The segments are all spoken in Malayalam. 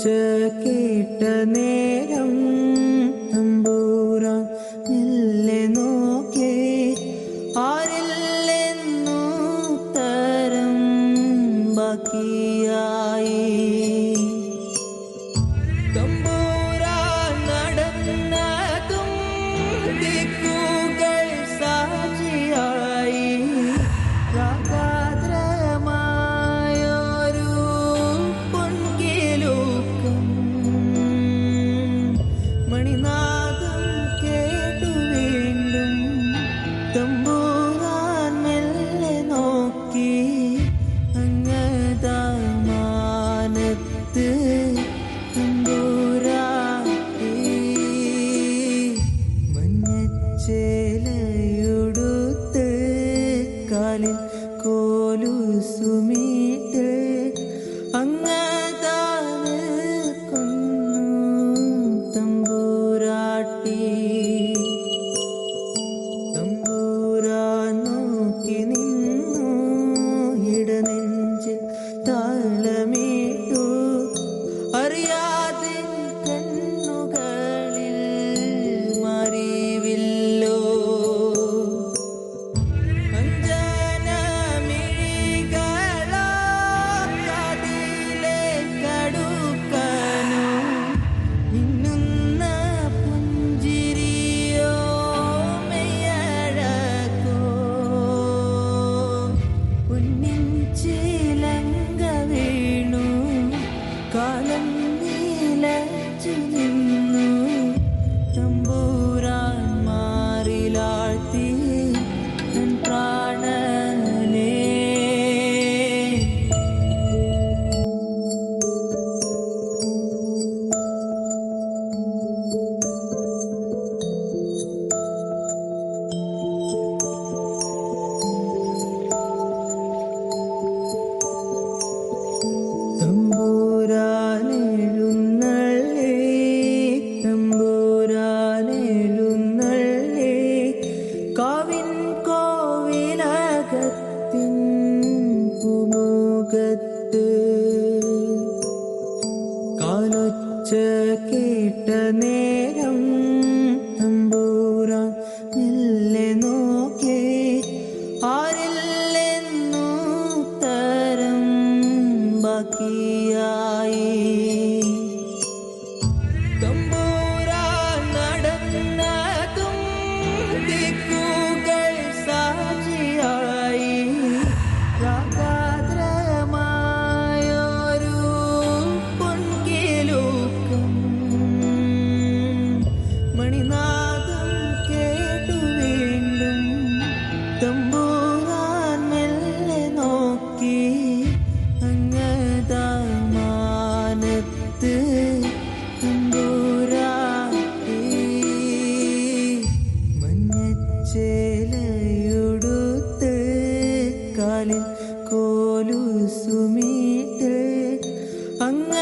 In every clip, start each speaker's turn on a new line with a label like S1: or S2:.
S1: ഒച്ച കേട്ട നേരം തമ്പൂരാ മെല്ലെ നോക്കേ. ആരില്ലെന്നു തരം ബാക്കിയായി. നടന്നതും ദിക്കുകൾ സാക്ഷിയായി. കാലിൽ കോലുസുമീട്ട് അങ്ങതാണ് കൊന്നു നേരം തമ്പൂരാൻ മെല്ലെ നോക്കേ. ആരില്ലെന്നു തരം ബാക്കിയായി. വീട്ടിൽ അങ്ങ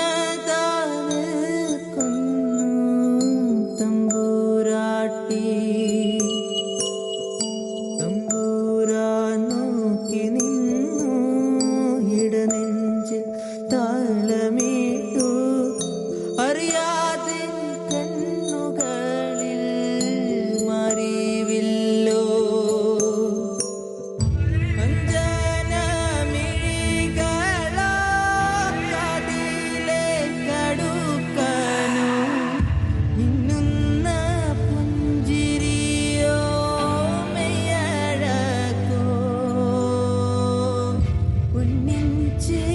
S1: 街